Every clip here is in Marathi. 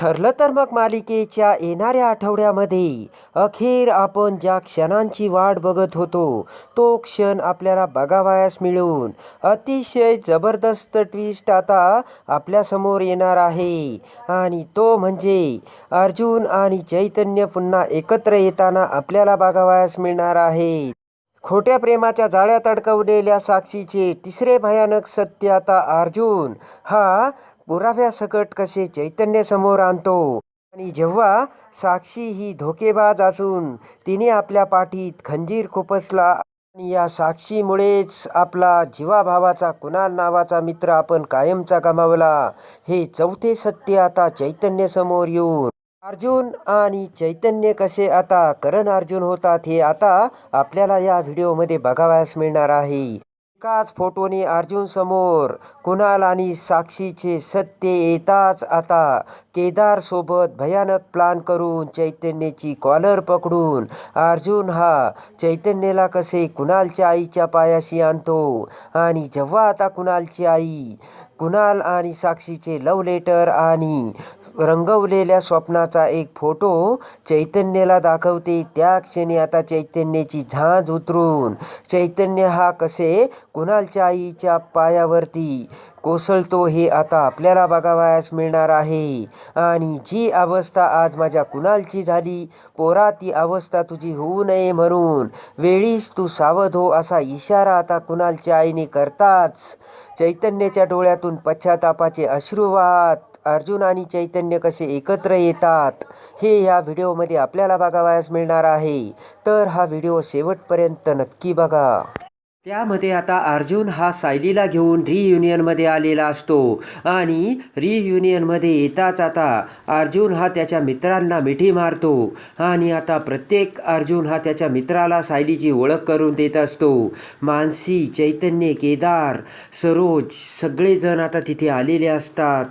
ठरलं तर मग मालिकेच्या येणाऱ्या आठवड्यामध्ये अखेर आपण ज्या क्षणांची वाट बघत होतो तो क्षण आपल्याला बघावयास मिळून अतिशय जबरदस्त ट्विस्ट आता आपल्यासमोर येणार आहे. आणि तो म्हणजे अर्जुन आणि चैतन्य पुन्हा एकत्र येताना आपल्याला बघावयास मिळणार आहे. खोट्या प्रेमाच्या जाळ्यात अडकवलेल्या साक्षीचे तिसरे भयानक सत्य आता अर्जुन हा पुराव्यासकट कसे चैतन्य समोर आणतो? आणि जेव्हा साक्षी ही धोकेबाज असून तिने आपल्या पाठीत खंजीर खुपसला आणि या साक्षीमुळेच आपला जीवाभावाचा कुणाल नावाचा मित्र आपण कायमचा गमावला हे चौथे सत्य आता चैतन्य समोर येऊन अर्जुन आणि चैतन्य कसे आता करण अर्जुन होतात हे आता आपल्याला या व्हिडिओमध्ये बघावयास मिळणार आहे. एकाच फोटोने अर्जुन समोर कुणाल आणि साक्षीचे सत्य येताच आता केदार सोबत भयानक प्लान करून चैतन्याची कॉलर पकडून अर्जुन हा चैतन्याला कसे कुणालच्या आईच्या पायाशी आणतो आणि जेव्हा आता कुणालची आई कुणाल आणि साक्षीचे लव लेटर आणि रंगवलेल्या स्वप्नाचा एक फोटो चैतन्याला दाखवते. त्या क्षणी आता चैतन्याची झांज उतरून चैतन्य हा कसे कुणालच्या आईच्या पायावरती कोसळतो हे आता आपल्याला बघावयास मिळणार आहे. आणि जी अवस्था आज माझ्या कुणालची झाली? पोरा ती अवस्था तुझी होऊ नये म्हणून वेळीच तू सावध हो असा इशारा आता कुणालच्या आईने करताच. चैतन्याच्या डोळ्यातून पश्चातापाचे अश्रू वाहत अर्जुन आणि चैतन्य कसे एकत्र येतात हे या व्हिडिओमध्ये आपल्याला बघावयास मिळणार आहे. तर हा व्हिडिओ शेवटपर्यंत नक्की बघा. त्यामध्ये आता अर्जुन हा सायलीला घेऊन रियुनियनमध्ये आलेला असतो आणि रियुनियनमध्ये येताच आता अर्जुन हा त्याच्या मित्रांना मिठी मारतो आणि आता प्रत्येक अर्जुन हा त्याच्या मित्राला सायलीची ओळख करून देत असतो. मानसी चैतन्य केदार सरोज सगळेजण आता तिथे आलेले असतात.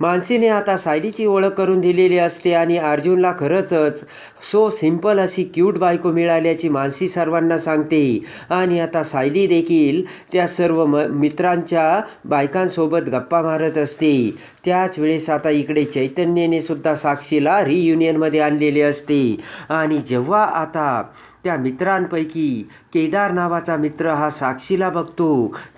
मानसीने आता सायलीची ओळख करून दिलेली असते आणि अर्जुनला खरंचच सो सिंपल अशी क्यूट बायको मिळाल्याची मानसी सर्वांना सांगते. आणि आता सायली देखील त्या सर्व म मित्रांच्या बायकांसोबत गप्पा मारत असते. त्याच वेळेस आता इकडे चैतन्यने सुद्धा साक्षीला रियुनियनमध्ये आणलेले असते. आणि जेव्हा आता त्या मित्रांपैकी केदार नावाचा मित्र हा साक्षीला बघतो.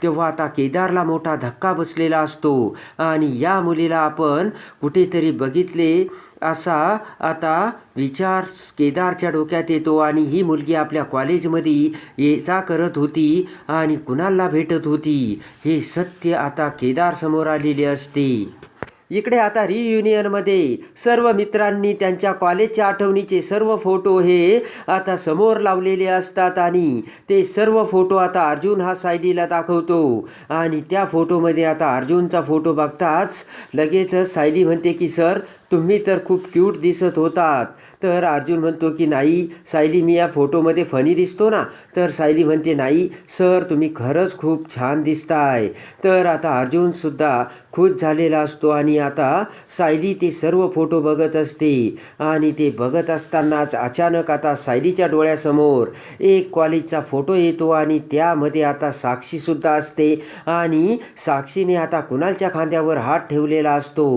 तेव्हा आता केदारला मोठा धक्का बसलेला असतो. आणि या मुलीला आपण कुठेतरी बघितले असा आता विचार केदारच्या डोक्यात येतो. आणि ही मुलगी आपल्या कॉलेजमध्ये ये जा करत होती आणि कुणाला भेटत होती हे सत्य आता केदारसमोर आलेले असते. इकडे आता रियुनियनमध्ये सर्व मित्रांनी त्यांच्या कॉलेजच्या आठवणीचे सर्व फोटो हे आता समोर लावलेले असतात आणि ते सर्व फोटो आता अर्जुन हा सायलीला दाखवतो. आणि त्या फोटोमध्ये आता अर्जुनचा फोटो बघताच लगेचच सायली म्हणते की सर तुम्ही तर खूप क्यूट दिसत होतात. तर अर्जुन म्हणतो की नाही सायली मी या फोटोमध्ये फनी दिसतो ना. तर सायली म्हणते नाही सर तुम्ही खरंच खूप छान दिसताय. तर आता अर्जुनसुद्धा खुश झालेला असतो आणि आता सायली ते सर्व फोटो बघत असते. आणि ते बघत असतानाच अचानक आता सायलीच्या डोळ्यासमोर एक कॉलेजचा फोटो येतो आणि त्यामध्ये आता साक्षीसुद्धा असते. आणि साक्षीने आता कुणालच्या खांद्यावर हात ठेवलेला असतो.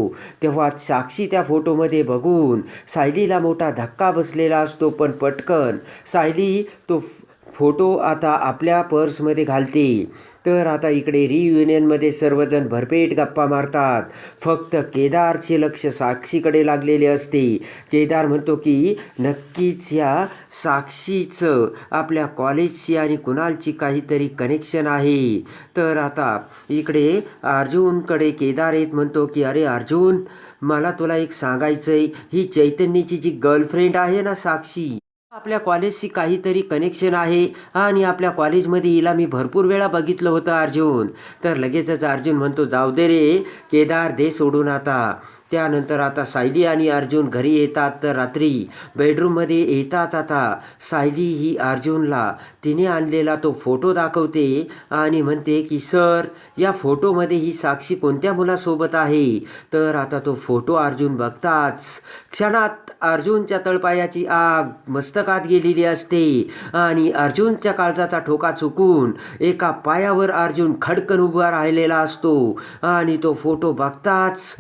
तेव्हा साक्षी त्या फोटोमध्ये बघून सायलीला मोठा धक्का बसलेला असतो पण पटकन सायली तो फोटो आता आपल्या पर्समध्ये घालते. तर आता इकडे रियुनियनमध्ये सर्वजण भरपेट गप्पा मारतात. फक्त केदारचे लक्ष साक्षीकडे लागलेले असते. केदार म्हणतो की नक्कीच या साक्षीचं आपल्या कॉलेजची आणि कुणालची काहीतरी कनेक्शन आहे. तर आता इकडे अर्जुनकडे केदार येत म्हणतो की अरे अर्जुन मला तुला एक सांगायचं आहे ही चैतन्याची जी गर्लफ्रेंड आहे ना साक्षी आपल्या कॉलेजशी काहीतरी कनेक्शन आहे आणि आपल्या कॉलेजमध्ये हिला मी भरपूर वेळा बघितलं होतं अर्जुन. तर लगेचच अर्जुन म्हणतो जाऊ दे रे केदार दे सोडून आता. त्यानंतर आता सायली आणि अर्जुन घरी येतात तर रात्री बेडरूममध्ये येताच आता. सायली ही अर्जुनला तिने आणलेला तो फोटो दाखवते आणि म्हणते की सर या फोटोमध्ये ही साक्षी कोणत्या मुलासोबत आहे? तर आता तो फोटो अर्जुन बघताच. क्षणात अर्जुनच्या तळपायाची आग मस्तकात गेलेली असते आणि अर्जुनच्या काळजाचा ठोका चुकून एका पायावर अर्जुन खडकन उभा राहिलेला असतो आणि तो फोटो बघताच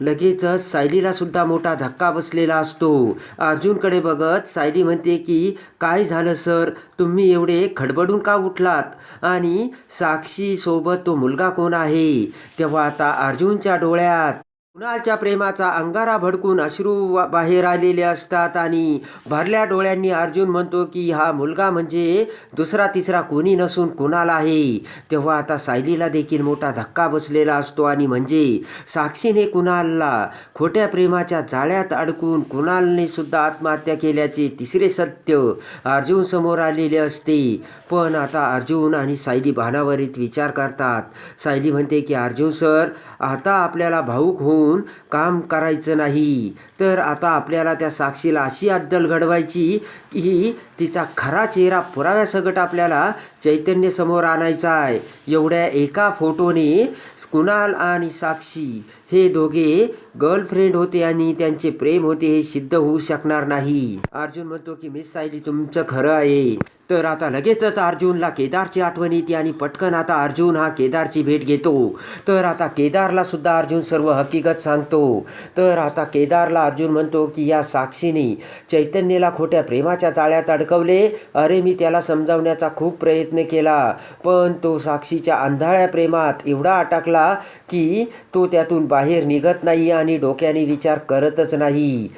लगेचच सायलीला सुद्धा मोठा धक्का बसलेला असतो. अर्जुनकडे बघत सायली म्हणते की काय झालं सर? तुम्ही एवढे खडबडून का उठलात? आणि साक्षीसोबत तो मुलगा कोण आहे? तेव्हा आता अर्जुनच्या डोळ्यात कुणालच्या प्रेमाचा अंगारा भडकून अश्रू वा- बाहेर आलेले असतात आणि भरल्या डोळ्यांनी अर्जुन म्हणतो की हा मुलगा म्हणजे दुसरा तिसरा कोणी नसून कुणाल आहे. तेव्हा आता सायलीला देखील मोठा धक्का बसलेला असतो आणि म्हणजे साक्षीने कुणालला खोट्या प्रेमाच्या जाळ्यात अडकून कुणालने सुद्धा आत्महत्या केल्याचे तिसरे सत्य अर्जुन समोर आलेले असते. पण आता अर्जुन आणि सायली भानावरीत विचार करतात. सायली म्हणते की अर्जुन सर आता आपल्याला भाऊक होऊन काम करायचं नाही. तर आता आपल्याला त्या साक्षीला अशी अद्दल घडवायची की तिचा खरा चेहरा पुराव्यासकट आपल्याला चैतन्य समोर आणायचा आहे. एवढ्या एका फोटोने कुणाल आणि साक्षी हे दोघे गर्लफ्रेंड होते आणि त्यांचे प्रेम होते हे सिद्ध होऊ शकणार नाही. अर्जुन म्हणतो की मिस सायली तुमचं खरं आहे. तर आता लगेचच अर्जुनला केदारची आठवण येते आणि पटकन आता अर्जुन हा केदारची भेट घेतो. तर आता केदारला सुद्धा अर्जुन सर्व हकीकत सांगतो. तर आता केदारला अर्जुन म्हणतो की या साक्षीने चैतन्यला खोट्या प्रेमाच्या जाळ्यात अडकवले. अरे मी त्याला समजावण्याचा खूप प्रयत्न केला. पण तो साक्षीच्या अंधाळ्या प्रेमात एवढा अटकला की तो त्यातून बाहेर निघत नाही आणि डोक्याने विचार करतच नाही.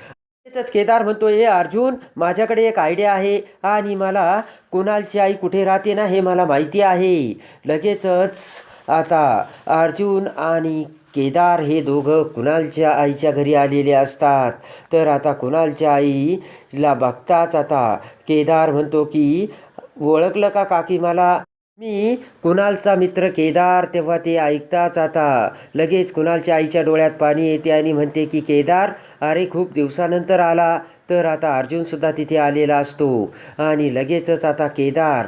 लगेचच केदार म्हणतो ए अर्जुन माझ्याकडे एक आयडिया आहे आणि मला कुणालची आई कुठे राहते ना हे मला माहिती आहे. लगेचच आता अर्जुन आणि केदार हे दोघं कुणालच्या आईच्या घरी आलेले असतात. तर आता कुणालच्या आईला बघताच आता केदार म्हणतो की ओळखलं का काकी मला? मी कुणालचा मित्र केदार. तेव्हा ते ऐकताच आता लगेच कुणालच्या आईच्या डोळ्यात पाणी येते आणि म्हणते की केदार अरे खूप दिवसानंतर आला. तर आता अर्जुनसुद्धा तिथे आलेला असतो आणि लगेचच आता केदार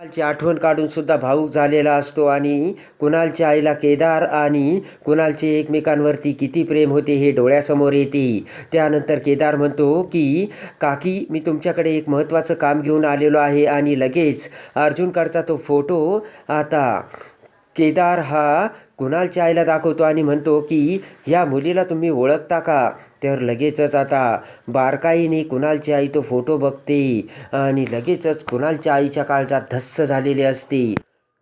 कुणालची आठवण काढून सुद्धा भाऊक झालेला असतो आणि कुणालच्या आईला केदार आणि कुणालचे एकमेकांवरती किती प्रेम होते हे डोळ्यासमोर येते. त्यानंतर केदार म्हणतो की काकी मी तुमच्याकडे एक महत्त्वाचं काम घेऊन आलेलो आहे आणि लगेच अर्जुनकडचा तो फोटो आता केदार हा कुणालच्या आईला दाखवतो आणि म्हणतो की ह्या मुलीला तुम्ही ओळखता का? तर लगेचच आता बारकाईने कुणालची आई तो फोटो बघते आणि लगेचच कुणालच्या आईच्या काळजात धस्स झालेली असते.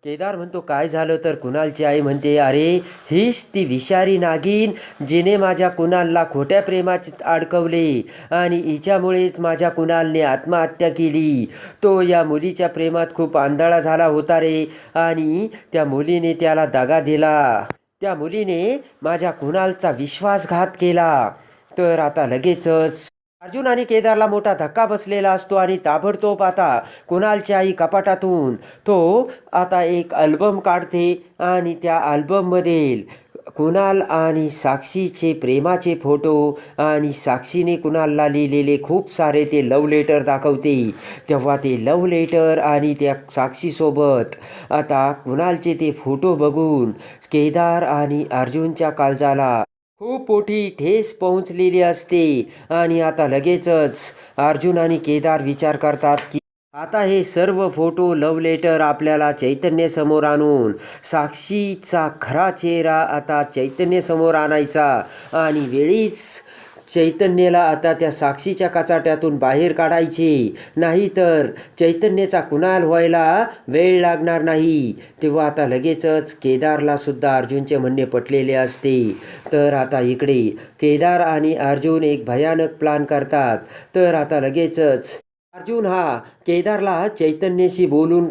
केदार म्हणतो काय झालं तर कुणालची आई म्हणते अरे हीच ती विषारी नागिन जिने माझ्या कुणालला खोट्या प्रेमात अडकवले आणि हिच्यामुळेच माझ्या कुणालने आत्महत्या केली. तो या मुलीच्या प्रेमात खूप आंधळा झाला होता रे आणि त्या मुलीने त्याला दगा दिला. त्या मुलीने माझ्या कुणालचा विश्वासघात केला. तर आता लगेचच. अर्जुन आणि केदारला मोठा धक्का बसलेला असतो आणि ताबडतोब आता कुणालच्या आई कपाटातून तो आता एक अल्बम काढते आणि त्या अल्बममधील कुणाल आणि साक्षीचे प्रेमाचे फोटो आणि साक्षीने कुणालला लिहिलेले खूप सारे ते लव लेटर दाखवते. तेव्हा ते लव लेटर आणि त्या साक्षीसोबत आता कुणालचे ते फोटो बघून केदार आणि अर्जुनच्या काळजाला खूप मोठी ठेस पोहोचलेली असते. आणि आता लगेचच अर्जुन आणि केदार विचार करतात की आता हे सर्व फोटो लव लेटर आपल्याला चैतन्यसमोर आणून साक्षीचा खरा चेहरा आता चैतन्यसमोर आणायचा. आणि वेळीच चैतन्यला आता त्या साक्षीच्या कचाट्यातून बाहेर काढायचे. नाहीतर चैतन्याचा कुणाल व्हायला वेळ लागणार नाही. तेव्हा आता लगेचच केदारला सुद्धा अर्जुनचे म्हणणे पटलेले असते. तर आता इकडे केदार आणि अर्जुन एक भयानक प्लान करतात. तर आता लगेचच अर्जुन हा केदारला चैतन्यशी बोलून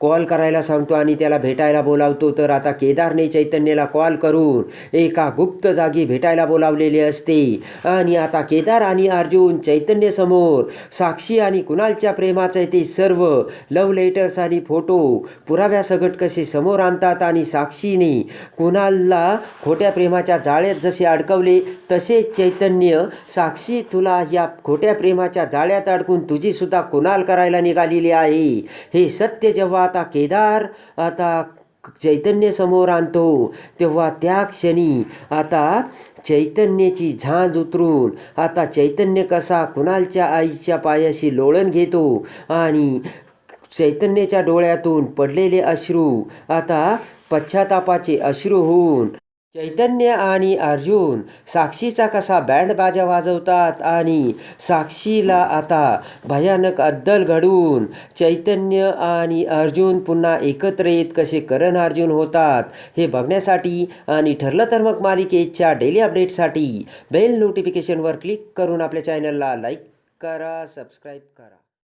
कॉल करायला सांगतो आणि त्याला भेटायला बोलावतो. तर आता केदारने चैतन्यला कॉल करून एका गुप्त जागी भेटायला बोलावलेले असते. आणि आता केदार आणि अर्जुन चैतन्यसमोर साक्षी आणि कुणालच्या प्रेमाचे ते सर्व लव लेटर्स आणि फोटो पुराव्यासकट कसे समोर आणतात आणि साक्षीने कुणालला खोट्या प्रेमाच्या जाळ्यात जसे अडकवले तसेच चैतन्य साक्षी तुला या खोट्या प्रेमाच्या जाळ्यात अडकून तुझी सुद्धा कुणाल करायला निघालेली आहे? हे सत्य जेव्हा आता केदार आता चैतन्य समोर आणतो तेव्हा त्या क्षणी आता चैतन्याची झांज उतरून आता चैतन्य कसा कुणालच्या आईच्या पायाशी लोळण घेतो आणि चैतन्याच्या डोळ्यातून पडलेले अश्रू आता पश्चातापाचे अश्रू होऊन चैतन्य आणि अर्जुन साक्षीचा कसा बँड बाजा वाजवतात आणि साक्षीला आता भयानक अद्दल घडून चैतन्य आणि अर्जुन पुन्हा एकत्र येत कसे करण अर्जुन होतात हे बघण्यासाठी आणि ठरलं तर मग मालिकेच्या डेली अपडेटसाठी बेल नोटिफिकेशनवर क्लिक करून आपल्या चॅनलला लाईक करा सबस्क्राईब करा.